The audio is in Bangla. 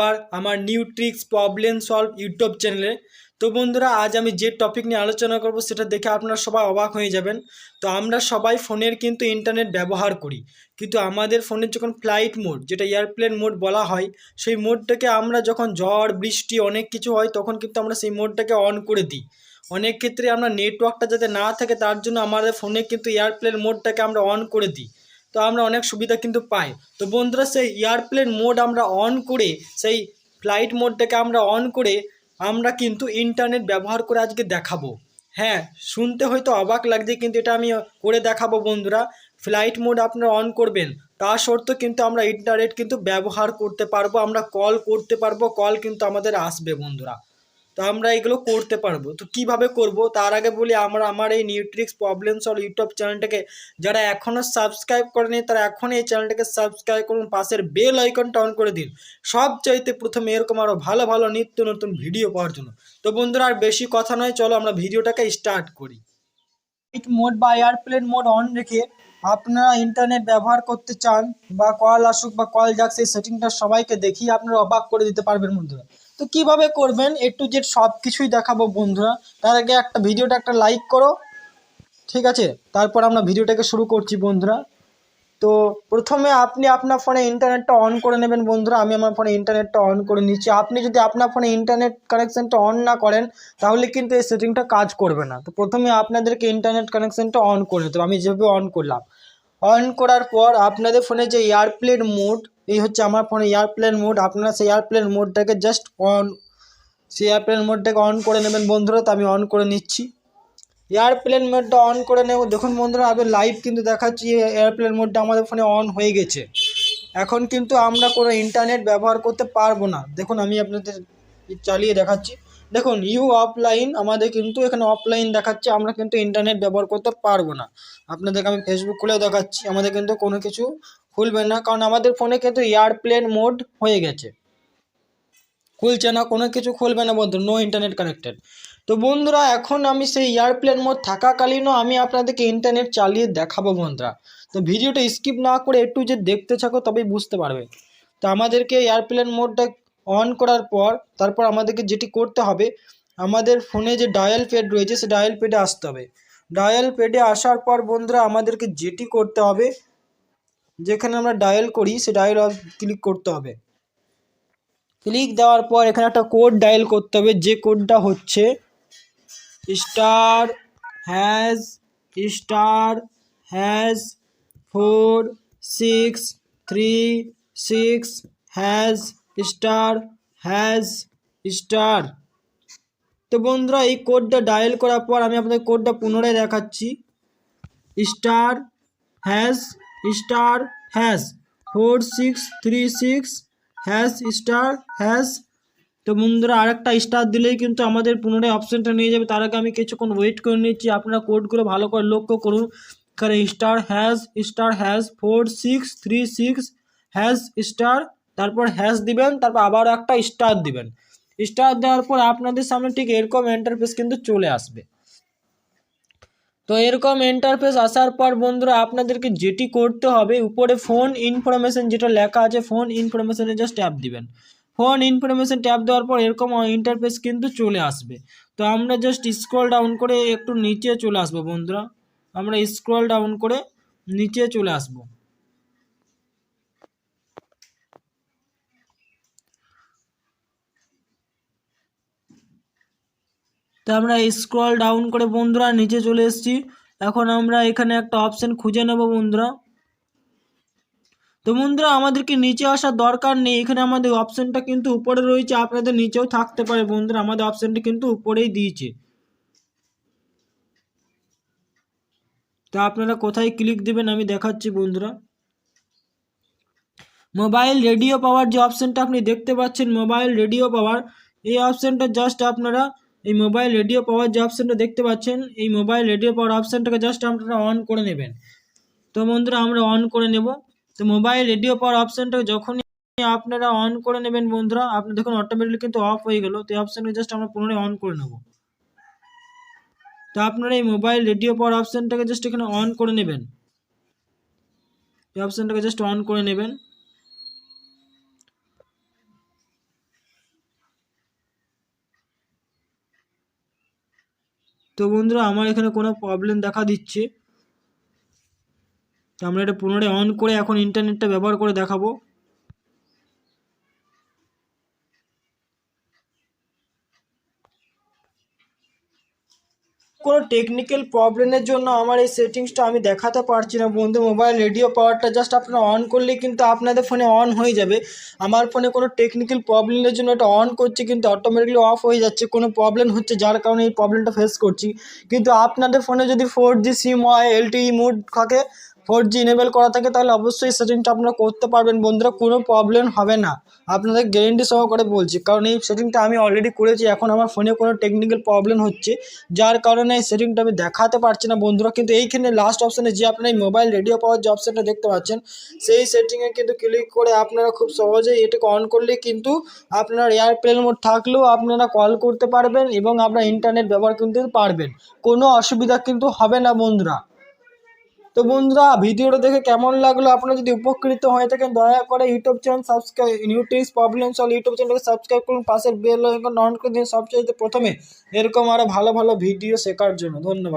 আবার আমার new tricks problem solve YouTube চ্যানেলে তো বন্ধুরা, আজ আমি যে টপিক নিয়ে আলোচনা করব সেটা দেখে আপনারা সবাই অবাক হয়ে যাবেন। তো আমরা সবাই ফোনের কিন্তু ইন্টারনেট ব্যবহার করি। কিন্তু আমাদের ফোনের যখন ফ্লাইট মোড যেটা এয়ারপ্লেন মোড বলা হয়, সেই মোডটাকে আমরা যখন ঝড়, বৃষ্টি, অনেক কিছু হয়, তখন কিন্তু আমরা সেই মোডটাকে অন করে দিই। অনেক ক্ষেত্রে আমরা নেটওয়ার্কটা যাতে না থাকে, তার জন্য আমাদের ফোনে কিন্তু এয়ারপ্লেন মোডটাকে আমরা অন করে দিই। তো আমরা অনেক সুবিধা কিন্তু পাই। তো বন্ধুরা, সেই এয়ারপ্লেন মোড আমরা অন করে, সেই ফ্লাইট মোডটাকে আমরা অন করে, আমরা কিন্তু ইন্টারনেট ব্যবহার করে আজকে দেখাবো। হ্যাঁ শুনতে হয়তো অবাক লাগছে, কিন্তু এটা আমি করে দেখাবো বন্ধুরা। ফ্লাইট মোড আপনারা অন করবেন, তা সত্ত্বেও কিন্তু আমরা ইন্টারনেট কিন্তু ব্যবহার করতে পারব, আমরা কল করতে পারব কল কিন্তু আমাদের আসবে বন্ধুরা। তো আমরা এগুলো করতে পারব। তো কীভাবে করব? তার আগে বলি, আমরা আমার এই নিউট্রিক্স প্রবলেম সলভ ইউটিউব চ্যানেলটাকে যারা এখনও সাবস্ক্রাইব করেনি, তারা এখনই এই চ্যানেলটাকে সাবস্ক্রাইব করুন, পাশের বেল আইকনটা অন করে দিন। সব চাইতে প্রথমে এরকম আরও ভালো ভালো নিত্য নতুন ভিডিও পাওয়ার জন্য। তো বন্ধুরা, আর বেশি কথা নয়, চলো আমরা ভিডিওটাকে স্টার্ট করি। মোড বা এয়ারপ্লেন মোড অন রেখে আপনারা ইন্টারনেট ব্যবহার করতে চান বা কল আসুক বা কল যাক, সেই সেটিংটা সবাইকে দেখিয়ে আপনারা অবাক করে দিতে পারবেন বন্ধুরা। তো কীভাবে করবেন? এ টু জেড সব কিছুই দেখাবো বন্ধুরা। তার আগে একটা ভিডিওটা একটা লাইক করো। ঠিক আছে? তারপর আমরা ভিডিওটাকে শুরু করছি বন্ধুরা। তো প্রথমে আপনি আপনার ফোনে ইন্টারনেটটা অন করে নেবেন বন্ধুরা, আমি আমার ফোনে ইন্টারনেটটা অন করে নিচ্ছি। আপনি যদি আপনার ফোনে ইন্টারনেট কানেকশানটা অন না করেন, তাহলে কিন্তু এই সেটিংটা কাজ করবে না। তো প্রথমে আপনাদেরকে ইন্টারনেট কানেকশানটা অন করে নিতে আমি যেভাবে অন করলাম। অন করার পর আপনাদের ফোনে যে এয়ারপ্লেন মোড এই হচ্ছে আমার ফোনে এয়ারপ্লেন মোড আপনারা সেই এয়ারপ্লেন মোডটাকে জাস্ট অন সেই এয়ারপ্লেন মোডটাকে অন করে নেবেন বন্ধুরা। তো আমি অন করে নিচ্ছি। এয়ারপ্লেন মোডটা অন করে নেব। দেখুন বন্ধুরা আমি লাইভ কিন্তু দেখাচ্ছি এয়ারপ্লেন মোডটা আমাদের ফোনে অন হয়ে গেছে। এখন কিন্তু আমরা কোনো ইন্টারনেট ব্যবহার করতে পারব না। দেখুন, আমি আপনাদের চালিয়ে দেখাচ্ছি। দেখুন ইউ অফলাইন আমাদের কিন্তু এখানে অফলাইন দেখাচ্ছে, আমরা কিন্তু ইন্টারনেট ব্যবহার করতে পারব না। আপনাদেরকে আমি ফেসবুক খুলে দেখাচ্ছি, আমাদের কিন্তু কোনো কিছু খুলবে না, কারণ আমাদের ফোনে কিন্তু এয়ারপ্লেন মোড হয়ে গেছে। খুলছে না, কোনো কিছু খুলবে না বন্ধু নো ইন্টারনেট কানেক্টেড তো বন্ধুরা, এখন আমি সেই এয়ারপ্লেন মোড থাকাকালীনও আমি আপনাদেরকে ইন্টারনেট চালিয়ে দেখাবো বন্ধুরা। তো ভিডিওটা স্কিপ না করে একটু যে দেখতে থাকো, তবেই বুঝতে পারবে। তো আমাদেরকে এয়ারপ্লেন মোডটা অন করার পর, তারপর আমাদেরকে যেটি করতে হবে, আমাদের ফোনে যে ডায়াল প্যাড রয়েছে, সে ডায়াল প্যাডে আসতে হবে। ডায়াল প্যাডে আসার পর বন্ধুরা, আমাদেরকে যেটি করতে হবে, যেখানে আমরা ডায়াল করি, সে ডায়াল ক্লিক করতে হবে। ক্লিক দেওয়ার পর এখানে একটা কোড ডায়াল করতে হবে, যে কোডটা হচ্ছে star hash star hash four, six, three, six, hash, star hash, star. তো বন্ধুরা, এই কোডটা ডায়াল করার পর আমি আপনাদের কোডটা পুনরায় দেখাচ্ছি। Star hash star hash, four, six, three, six, hash, star, hash তো বন্ধুরা, আরেকটা স্টার দিলেই কিন্তু আমাদের পুনরায় অপশানটা নিয়ে যাবে। তার আগে আমি কিছুক্ষণ ওয়েট করে নিচ্ছি। আপনারা কোডগুলো ভালো করে লক্ষ্য করুন। এখানে star hash star hash four six three six hash star তারপর হ্যাজ দিবেন, তারপর আবারও একটা স্টার দিবেন। স্টার দেওয়ার পর আপনাদের সামনে ঠিক এরকম এন্টারফেস কিন্তু চলে আসবে। তো এরকম ইন্টারফেস আসার পর বন্ধুরা, আপনাদেরকে যেটি করতে হবে, উপরে ফোন ইনফরমেশন যেটা লেখা আছে ফোন ইনফরমেশনে জাস্ট অ্যাপ দিবেন। ফোন ইনফরমেশন ট্যাপ দেওয়ার পর এরকম ইন্টারফেস কিন্তু চলে আসবে। তো আমরা জাস্ট স্ক্রল ডাউন করে একটু নিচে চলে আসব বন্ধুরা। আমরা স্ক্রল ডাউন করে নিচে চলে আসব। তো আমরা স্ক্রল ডাউন করে বন্ধুরা নিচে চলে এসেছি। এখন আমরা এখানে একটা অপশান খুঁজে নেব বন্ধুরা। তো বন্ধুরা, আমাদেরকে নিচে আসার দরকার নেই। এখানে আমাদের অপশানটা কিন্তু উপরে রয়েছে, আপনাদের নিচেও থাকতে পারে বন্ধুরা। আমাদের অপশানটা কিন্তু উপরেই দিয়েছে। তো আপনারা কোথায় ক্লিক দেবেন আমি দেখাচ্ছি বন্ধুরা। মোবাইল রেডিও পাওয়ার যে অপশানটা আপনি দেখতে পাচ্ছেন মোবাইল রেডিও পাওয়ার এই অপশানটা জাস্ট আপনারা এই মোবাইল রেডিও পাওয়ার যে অপশানটা দেখতে পাচ্ছেন, এই মোবাইল রেডিও পাওয়ার অপশানটাকে জাস্ট আপনারা অন করে নেবেন। তো বন্ধুরা, আমরা অন করে নেব। তো মোবাইল রেডিও পাওয়ার অপশানটা যখনই আপনারা অন করে নেবেন বন্ধুরা, আপনি দেখুন অটোমেটিক কিন্তু অফ হয়ে গেল, তো এই অপশানটা জাস্ট আমরা পুনরায় অন করে নেব। তো আপনারা এই মোবাইল রেডিও পাওয়ার অপশানটাকে জাস্ট এখানে অন করে নেবেন। এই অপশানটাকে জাস্ট অন করে নেবেন। তো বন্ধুরা, আমার এখানে কোনো প্রবলেম দেখা দিচ্ছে। তো আমরা এটা পুনরায় অন করে এখন ইন্টারনেটটা ব্যবহার করে দেখাবো। কোনো টেকনিক্যাল প্রবলেমের জন্য আমার এই সেটিংসটা আমি দেখাতে পারছি না বন্ধু। মোবাইল রেডিও পাওয়ারটা জাস্ট আপনারা অন করলেই কিন্তু আপনাদের ফোনে অন হয়ে যাবে। আমার ফোনে কোনো টেকনিক্যাল প্রবলেমের জন্য এটা অন করছি কিন্তু অটোমেটিকলি অফ হয়ে যাচ্ছে। কোনো প্রবলেম হচ্ছে যার কারণে এই প্রবলেমটা ফেস করছি। কিন্তু আপনাদের ফোনে যদি ফোর জি সিম হয় এলটিই মোড থাকে ফোর জি ইনেবল করা থাকে, তাহলে অবশ্যই সেটিংটা আপনারা করতে পারবেন বন্ধুরা, কোনো প্রবলেম হবে না। আপনাদের গ্যারেন্টি সহকারে বলছি, কারণ এই সেটিংটা আমি অলরেডি করেছি, এখন আমার ফোনে কোনো টেকনিক্যাল প্রবলেম হচ্ছে, যার কারণে এই সেটিংটা আমি দেখাতে পারছি না বন্ধুরা। কিন্তু এইখানে লাস্ট অপশানে যে আপনার মোবাইল রেডিও পাওয়ার যে অপশানটা দেখতে পাচ্ছেন, সেই সেটিংয়ে কিন্তু ক্লিক করে আপনারা খুব সহজেই এটাকে অন করলে কিন্তু আপনার এয়ারপ্লেন মোড থাকলেও আপনারা কল করতে পারবেন এবং আপনার ইন্টারনেট ব্যবহার করতে পারবেন। কোনো অসুবিধা কিন্তু হবে না বন্ধুরা। তো বন্ধুরা, ভিডিওটা দেখে কেমন লাগল? আপনারা যদি উপকৃত হয়ে থাকেন, দয়া করে YouTube channel subscribe new tricks problem solve YouTube চ্যানেলকে সাবস্ক্রাইব করুন। পাশের বেল আইকন অন করে দিন। সবচেয়ে প্রথমে এরকম আরও ভালো ভালো ভিডিও শেখার জন্য। ধন্যবাদ।